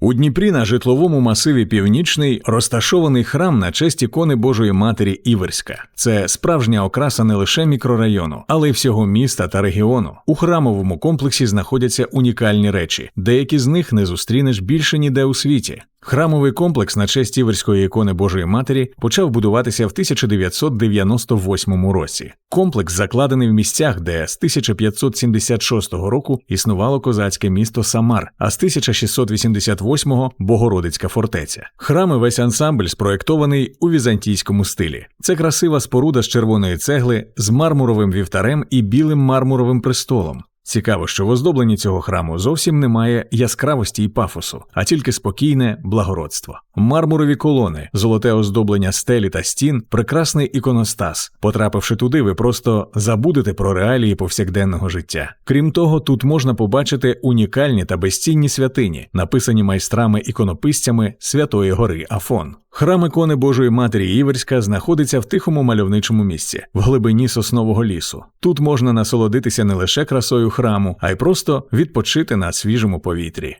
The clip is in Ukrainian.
У Дніпрі на житловому масиві Північний розташований храм на честь ікони Божої Матері Іверська. Це справжня окраса не лише мікрорайону, але й всього міста та регіону. У храмовому комплексі знаходяться унікальні речі. Деякі з них не зустрінеш більше ніде у світі. Храмовий комплекс на честь Іверської ікони Божої Матері почав будуватися в 1998 році. Комплекс закладений в місцях, де з 1576 року існувало козацьке місто Самар, а з 1688-го – Богородицька фортеця. Храм і весь ансамбль спроєктований у візантійському стилі. Це красива споруда з червоної цегли з мармуровим вівтарем і білим мармуровим престолом. Цікаво, що в оздобленні цього храму зовсім немає яскравості і пафосу, а тільки спокійне благородство. Мармурові колони, золоте оздоблення стелі та стін, прекрасний іконостас. Потрапивши туди, ви просто забудете про реалії повсякденного життя. Крім того, тут можна побачити унікальні та безцінні святині, написані майстрами-іконописцями Святої Гори Афон. Храм ікони Божої Матері Іверська знаходиться в тихому мальовничому місці, в глибині соснового лісу. Тут можна насолодитися не лише красою храму, а й просто відпочити на свіжому повітрі.